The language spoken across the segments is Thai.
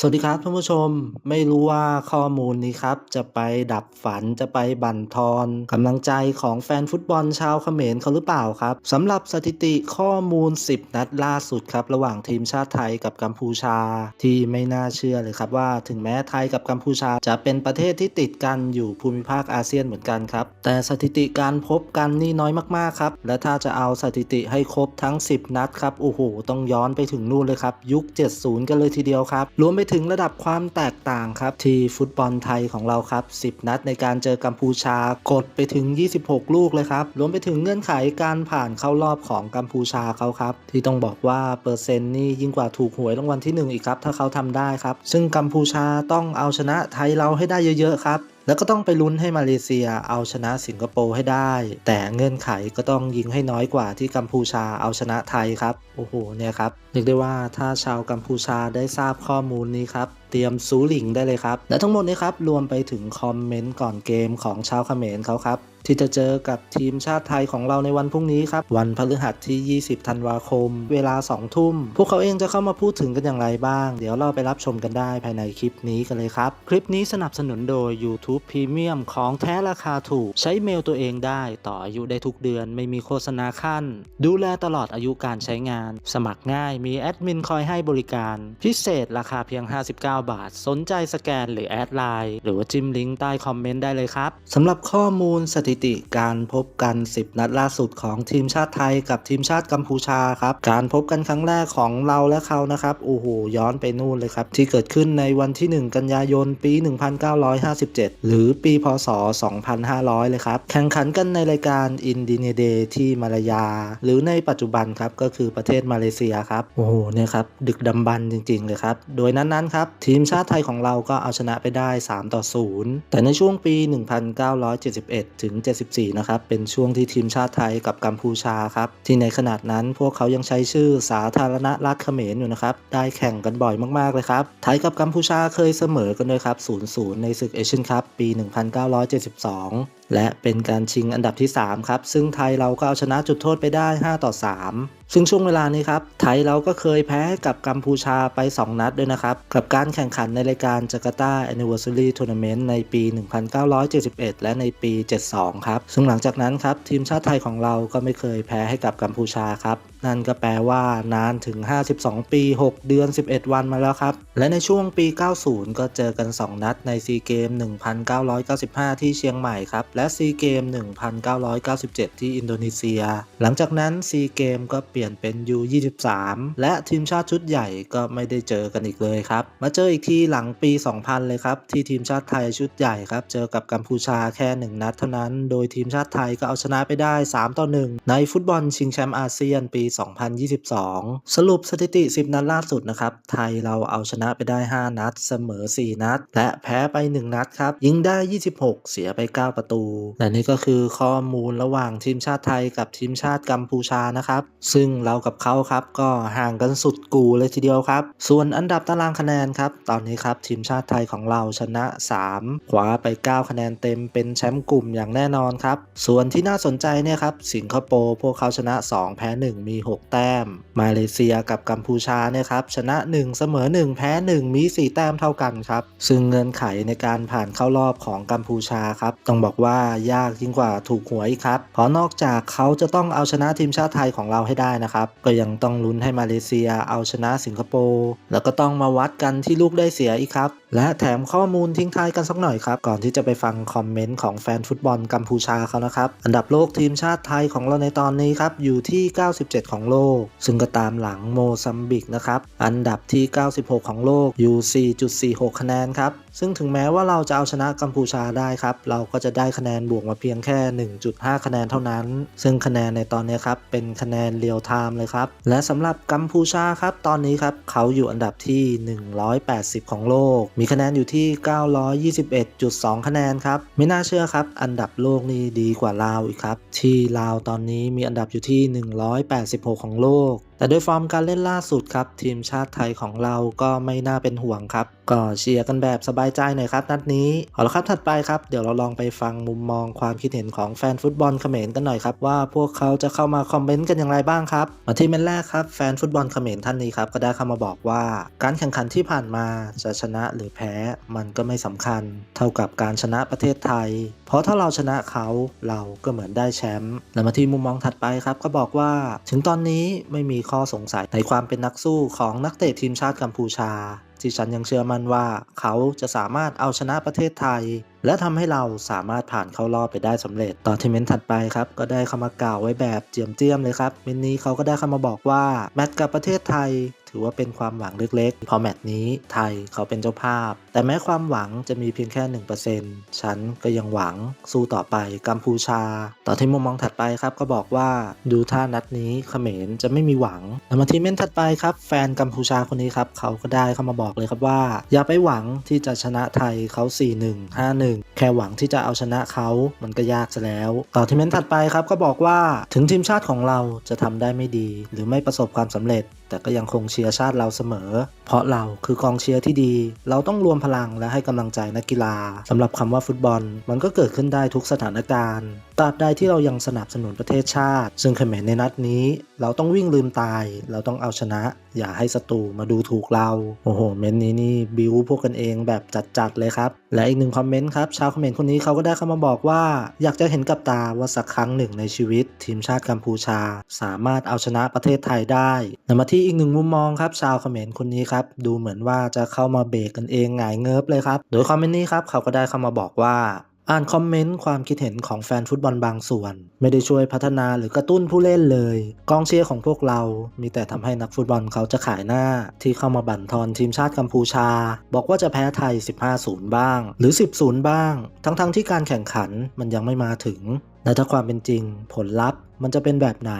สวัสดีครับท่านผู้ชมไม่รู้ว่าข้อมูลนี้ครับ จะไปดับฝันจะไปบั่นทอนกำลังใจของแฟนฟุตบอลชาวเขมรเขาหรือเปล่าครับสำหรับสถิติข้อมูล 10 นัดล่าสุดครับ ระหว่างทีมชาติไทยกับกัมพูชา ที่ไม่น่าเชื่อเลยครับว่าถึงแม้ไทยกับกัมพูชาจะเป็นประเทศที่ติดกันอยู่ภูมิภาคอาเซียนเหมือนกันครับ แต่สถิติการพบกันนี่น้อยมากๆครับและถ้าจะเอาสถิติให้ครบทั้ง 10 นัดครับโอ้โหต้องย้อนไปถึงนู่นเลยครับยุค 70 กันเลยทีเดียวครับรวมไปถึงระดับความแตกต่างครับ ที่ฟุตบอลไทยของเราครับ 10 นัดในการเจอกัมพูชากดไปถึง 26 ลูกเลยครับ รวมไปถึงเงื่อนไขการผ่านเข้ารอบของกัมพูชาเขาครับ ที่ต้องบอกว่าเปอร์เซ็นต์นี่ยิ่งกว่าถูกหวยรางวัลที่ 1 อีกครับ ถ้าเขาทำได้ครับ ซึ่งกัมพูชาต้องเอาชนะไทยเราให้ได้เยอะๆครับ แล้วก็ต้องไปลุ้นให้มาเลเซียเอาชนะสิงคโปร์ให้ได้ แต่เงื่อนไขก็ต้องยิงให้น้อยกว่าที่กัมพูชาเอาชนะไทยครับ โอ้โหเนี่ยครับเรียกได้ว่าถ้าชาวกัมพูชาได้ทราบข้อมูลนี้ครับ เตรียมซูหลิงได้เลยครับ และทั้งหมดนี้ครับ รวมไปถึงคอมเมนต์ก่อนเกมของชาวเขมรเขาครับ ที่จะเจอกับทีมชาติไทยของเราในวันพรุ่งนี้ครับ วันพฤหัสที่ 20 ธันวาคม เวลา 2 ทุ่ม พวกเขาเองจะเข้ามาพูดถึงกันอย่างไรบ้าง เดี๋ยวเราไปรับชมกันได้ภายในคลิปนี้กันเลยครับ คลิปนี้สนับสนุนโดย YouTube Premium ของแท้ราคาถูก ใช้เมลตัวเองได้ต่ออายุได้ทุกเดือนไม่มีโฆษณาขั้น ดูแลตลอดอายุการใช้งาน สมัครง่ายมีแอดมินคอยให้บริการ พิเศษราคาเพียง 59บาท สนใจสแกนหรือแอดไลน์หรือว่าจิ้มลิงก์ใต้คอมเมนต์ได้เลยครับสำหรับข้อมูลสถิติการพบกัน 10 นัดล่าสุดของทีมชาติไทยกับทีมชาติกัมพูชาครับการพบกันครั้งแรกของเราและเขานะครับโอ้โหย้อนไปนู่นเลยครับที่เกิดขึ้นในวันที่ 1 กันยายนปี 1957 หรือปีพศ 2500 เลยครับแข่งขันกันในรายการอินดิเนเดที่มาลายา หรือในปัจจุบันครับก็คือประเทศมาเลเซียครับโอ้โหเนี่ยครับดึกดำบรรพ์จริง ๆ เลยครับ โดยนั้นๆครับทีมชาติไทยของเราก็เอาชนะไปได้ 3 ต่อ 0 แต่ในช่วงปี 1971 ถึง 74 นะครับ เป็นช่วงที่ทีมชาติไทยกับกัมพูชาครับ ที่ในขนาดนั้นพวกเขายังใช้ชื่อสาธารณรัฐเขมรอยู่นะครับ ได้แข่งกันบ่อยมาก ๆ เลยครับ ไทยกับกัมพูชาเคยเสมอกันด้วยครับ 0-0 ในศึกเอเชียนคัพปี 1972 และเป็นการชิงอันดับที่ 3 ครับ ซึ่งไทยเราก็เอาชนะจุดโทษไปได้ 5 ต่อ 3 ซึ่งช่วงเวลานี้ครับไทยเราก็เคยแพ้กับกัมพูชาไป 2 นัดด้วยนะครับ กับการแข่งขันในรายการจาการ์ตา Anniversary Tournament ในปี 1971 และในปี 72 ครับ ซึ่งหลังจากนั้นครับ ทีมชาติไทยของเราก็ไม่เคยแพ้ให้กับกัมพูชาครับ นั่นก็แปลว่านานถึง 52 ปี 6 เดือน 11 วันมาแล้วครับ และในช่วงปี 90 ก็เจอกัน 2 นัดในซีเกม 1995 ที่เชียงใหม่ครับ และซีเกม 1997 ที่อินโดนีเซีย หลังจากนั้นซีเกมก็เปลี่ยนเป็น U23 และทีมชาติชุดใหญ่ก็ไม่ได้เจอกันอีกเลยครับ มาเจออีกทีหลังปี 2000 เลยครับ ที่ทีมชาติไทยชุดใหญ่ครับ เจอกับกัมพูชาแค่ 1 นัดเท่านั้น โดยทีมชาติไทยก็เอาชนะไปได้ 3 ต่อ 1 ในฟุตบอลชิงแชมป์อาเซียนปี2022 สรุปสถิติ 10 นัดล่าสุดนะครับ ไทยเราเอาชนะไปได้ 5 นัด เสมอ 4 นัด และแพ้ไป 1 นัดครับ ยิงได้ 26 เสียไป 9 ประตู และนี่ก็คือข้อมูลระหว่างทีมชาติไทยกับทีมชาติกัมพูชานะครับ ซึ่งเรากับเขาครับก็ห่างกันสุดกูเลยทีเดียวครับ ส่วนอันดับตารางคะแนนครับ ตอนนี้ครับทีมชาติไทยของเราชนะ 3 ขวาไป 9 คะแนนเต็มเป็นแชมป์กลุ่มอย่างแน่นอนครับ ส่วนที่น่าสนใจเนี่ยครับสิงคโปร์พวกเขาชนะ 2 แพ้ 1 มี6 แต้ม มาเลเซียกับกัมพูชาเนี่ยครับชนะ 1 เสมอ 1 แพ้ 1 มี 4 แต้มเท่ากันครับ ซึ่งเงื่อนไขในการผ่านเข้ารอบของกัมพูชาครับต้องบอกว่ายากยิ่งกว่าถูกหวยครับเพราะนอกจากเขาจะต้องเอาชนะทีมชาติไทยของเราให้ได้นะครับ ก็ยังต้องลุ้นให้มาเลเซียเอาชนะสิงคโปร์แล้วก็ต้องมาวัดกันที่ลูกได้เสียอีกครับ และแถมข้อมูลทิ้งท้ายกันสักหน่อยครับ ก่อนที่จะไปฟังคอมเมนต์ของแฟนฟุตบอลกัมพูชาเขานะครับ อันดับโลกทีมชาติไทยของเราในตอนนี้ครับ อยู่ที่ 97 ของโลก ซึ่งก็ตามหลังโมซัมบิกนะครับ อันดับที่ 96 ของโลกอยู่ 4.46 คะแนนครับ ซึ่งถึงแม้ว่าเราจะเอาชนะกัมพูชาได้ครับ เราก็จะได้คะแนนบวกมาเพียงแค่ 1.5 คะแนนเท่านั้น ซึ่งคะแนนในตอนนี้ครับ เป็นคะแนนเรียลไทม์เลยครับ และสำหรับกัมพูชาครับ ตอนนี้ครับ เขาอยู่อันดับที่ 180 ของโลก มีคะแนนอยู่ที่ 921.2 คะแนนครับ ไม่น่าเชื่อครับ อันดับโลกนี่ดีกว่าลาวอีกครับ ที่ลาวตอนนี้มีอันดับอยู่ที่ 186 ของโลกแต่ด้วยฟอร์มการเล่นล่าสุดครับ ทีมชาติไทยของเราก็ไม่น่าเป็นห่วงครับ ก็เชียร์กันแบบสบายใจหน่อยครับนัดนี้ เอาละครับถัดไปครับ เดี๋ยวเราลองไปฟังมุมมองความคิดเห็นของแฟนฟุตบอลเขมรกันหน่อยครับ ว่าพวกเขาจะเข้ามาคอมเมนต์กันอย่างไรบ้างครับมาที่เมนแรกครับแฟนฟุตบอลเขมรท่านนี้ครับก็ได้เข้ามาบอกว่า การแข่งขันที่ผ่านมาจะชนะหรือแพ้มันก็ไม่สำคัญ เท่ากับการชนะประเทศไทย เพราะถ้าเราชนะเขาเราก็เหมือนได้แชมป์และมาที่มุมมองถัดไปครับก็บอกว่า ถึงตอนนี้ไม่มีข้อสงสัยในความเป็นนักสู้ของนักเตะทีมชาติกัมพูชาที่ฉันยังเชื่อมั่นว่าเขาจะสามารถเอาชนะประเทศไทย และทำให้เราสามารถผ่านเข้ารอบไปได้สำเร็จ ต่อที่เมนต์ถัดไปครับ ก็ได้เข้ามากล่าวไว้แบบเจียมเจียมเลยครับเมนนี้เขาก็ได้เข้ามาบอกว่าแมตช์กับประเทศไทย ถือว่าเป็นความหวังเล็กๆ พอแมตช์นี้ไทยเขาเป็นเจ้าภาพ แต่แม้ความหวังจะมีเพียงแค่ 1%ฉันก็ยังหวังสู้ต่อไปกัมพูชา ต่อที่มุมมองถัดไปครับก็บอกว่าดูท่านัดนี้เขมรจะไม่มีหวังแล้วมาที่เมนต์ถัดไปครับ แฟนกัมพูชาคนนี้ครับเขาก็ได้เข้ามาบอกอกเลยครับว่า อย่าไปหวังที่จะชนะไทยเขา 4-1 5-1 แค่หวังที่จะเอาชนะเขามันก็ยากซะแล้ว ต่อที่เมนต์ถัดไปครับก็บอกว่าถึงทีมชาติของเราจะทำได้ไม่ดี หรือไม่ประสบความสำเร็จ แต่ก็ยังคงเชียร์ชาติเราเสมอ เพราะเราคือกองเชียร์ที่ดี เราต้องรวมพลังและให้กำลังใจนักกีฬาสำหรับคำว่าฟุตบอล มันก็เกิดขึ้นได้ทุกสถานการณ์ตราบใดที่เรายังสนับสนุนประเทศชาติ ซึ่งเขมรในนัดนี้ เราต้องวิ่งลืมตาย เราต้องเอาชนะ อย่าให้ศัตรูมาดูถูกเรา โอ้โห เมนต์นี้นี่บิวพวกกันเองแบบจัดๆเลยครับ และอีกหนึ่งคอมเมนต์ครับ ชาวเขมรคนนี้เขาก็ได้เข้ามาบอกว่า อยากจะเห็นกับตาว่าสักครั้งหนึ่งในชีวิต ทีมชาติกัมพูชา สามารถเอาชนะประเทศไทยได้นำมาที่อีกหนึ่งมุมมองครับชาวเขมรคนนี้ครับดูเหมือนว่าจะเข้ามาเบรกกันเองหงายเงิบเลยครับ โดยคอมเมนต์นี้ครับเขาก็ได้เข้ามาบอกว่าอ่านคอมเมนต์ความคิดเห็นของแฟนฟุตบอลบางส่วน ไม่ได้ช่วยพัฒนาหรือกระตุ้นผู้เล่นเลย กองเชียร์ของพวกเรา มีแต่ทำให้นักฟุตบอลเขาจะขายหน้า ที่เข้ามาบั่นทอนทีมชาติกัมพูชา บอกว่าจะแพ้ไทย 15-0 บ้าง หรือ 10-0 บ้าง ทั้งๆที่การแข่งขันมันยังไม่มาถึง และถ้าความเป็นจริง ผลลัพธ์มันจะเป็นแบบไหน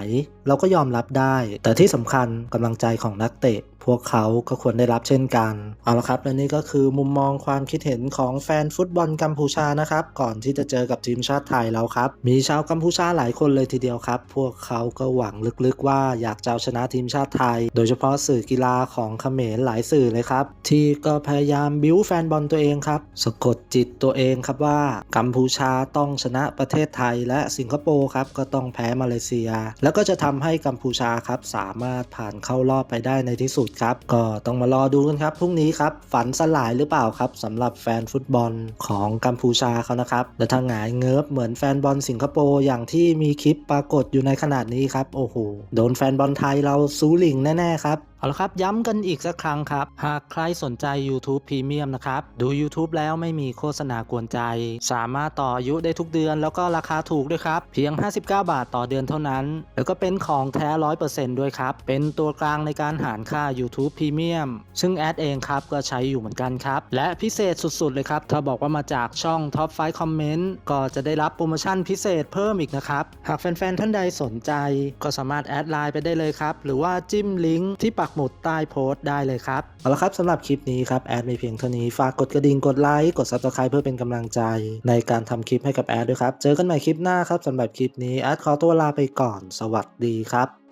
เราก็ยอมรับได้ แต่ที่สำคัญกำลังใจของนักเตะ พวกเขาก็ควรได้รับเช่นกัน เอาละครับ และนี่ก็คือมุมมองความคิดเห็นของแฟนฟุตบอลกัมพูชานะครับ ก่อนที่จะเจอกับทีมชาติไทยแล้วครับ มีชาวกัมพูชาหลายคนเลยทีเดียวครับ พวกเขาก็หวังลึกๆว่าอยากจะเอาชนะทีมชาติไทย โดยเฉพาะสื่อกีฬาของเขมรหลายสื่อเลยครับ ที่ก็พยายามบิ้วแฟนบอลตัวเองครับ สะกดจิตตัวเองครับว่ากัมพูชาต้องชนะประเทศไทยและสิงคโปร์ครับก็ต้องแพ้มาเลเซีย แล้วก็จะทำให้กัมพูชาครับสามารถผ่านเข้ารอบไปได้ในที่สุดครับก็ต้องมารอดูกันครับพรุ่งนี้ครับฝันสลายหรือเปล่าครับสำหรับแฟนฟุตบอลของกัมพูชาเขานะครับและถ้าหงายเงิบเหมือนแฟนบอลสิงคโปร์อย่างที่มีคลิปปรากฏอยู่ในขนาดนี้ครับโอ้โหโดนแฟนบอลไทยเราซูหลิงแน่ๆครับ เอาละครับย้ำกันอีกสักครั้งครับ หากใครสนใจ YouTube Premium นะครับ ดู YouTube แล้วไม่มีโฆษณากวนใจ สามารถต่ออายุได้ทุกเดือน แล้วก็ราคาถูกด้วยครับ เพียง 59 บาทต่อเดือนเท่านั้น แล้วก็เป็นของแท้ 100%ด้วยครับ เป็นตัวกลางในการหารค่า YouTube Premium ซึ่งแอดเองครับก็ใช้อยู่เหมือนกันครับ และพิเศษสุดๆเลยครับถ้าบอกว่ามาจากช่อง Top 5 Comment ก็จะได้รับโปรโมชั่นพิเศษเพิ่มอีกนะครับหากแฟนๆท่านใดสนใจ ก็สามารถแอดไลน์ไปได้เลยครับหรือว่าจิ้มลิงก์ที่ปักหมุดใต้โพสต์ได้เลยครับ เอาละครับสำหรับคลิปนี้ครับ แอดมีเพียงเท่านี้ ฝากกดกระดิ่ง กดไลค์ กด Subscribe เพื่อเป็นกำลังใจ ในการทำคลิปให้กับแอดด้วยครับ เจอกันใหม่คลิปหน้าครับสำหรับคลิปนี้แอดขอตัวลาไปก่อน สวัสดีครับ